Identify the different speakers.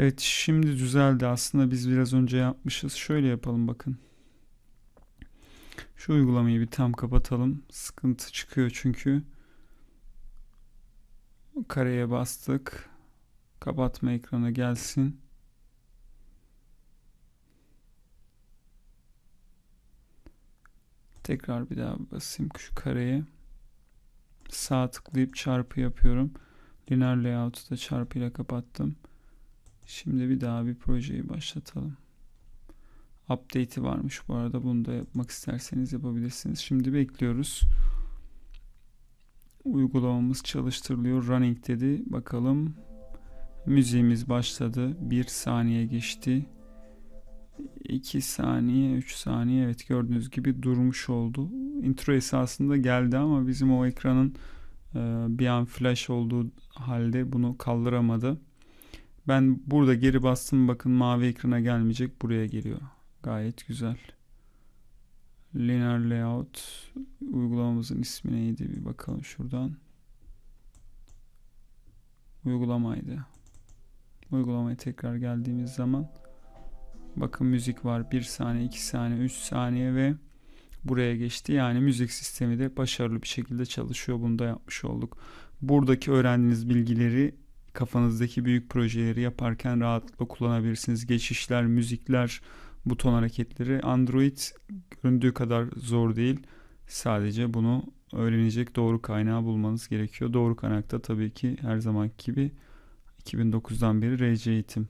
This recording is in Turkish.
Speaker 1: Evet şimdi düzeldi. Aslında biz biraz önce yapmışız. Şöyle yapalım bakın. Şu uygulamayı bir tam kapatalım. Sıkıntı çıkıyor çünkü. Kareye bastık. Kapatma ekranı gelsin. Tekrar bir daha basayım şu kareye. Sağ tıklayıp çarpı yapıyorum. Linear layout'u da çarpıyla kapattım. Şimdi bir daha bir projeyi başlatalım. Update'i varmış bu arada. Bunu da yapmak isterseniz yapabilirsiniz. Şimdi bekliyoruz. Uygulamamız çalıştırılıyor. Running dedi. Bakalım. Müziğimiz başladı. 1 saniye geçti. 2 saniye, 3 saniye evet gördüğünüz gibi durmuş oldu. Intro esasında geldi ama bizim o ekranın bir an flash olduğu halde bunu kaldıramadı. Ben burada geri bastım bakın mavi ekrana gelmeyecek buraya geliyor. Gayet güzel. Linear Layout uygulamamızın ismi neydi bir bakalım şuradan. Uygulamaydı. Uygulamaya tekrar geldiğimiz zaman bakın müzik var 1 saniye 2 saniye 3 saniye ve buraya geçti. Yani müzik sistemi de başarılı bir şekilde çalışıyor. Bunu da yapmış olduk. Buradaki öğrendiğiniz bilgileri kafanızdaki büyük projeleri yaparken rahatlıkla kullanabilirsiniz. Geçişler, müzikler, buton hareketleri Android göründüğü kadar zor değil. Sadece bunu öğrenecek doğru kaynağı bulmanız gerekiyor. Doğru kaynakta tabii ki her zamanki gibi 2009'dan beri RC Eğitim.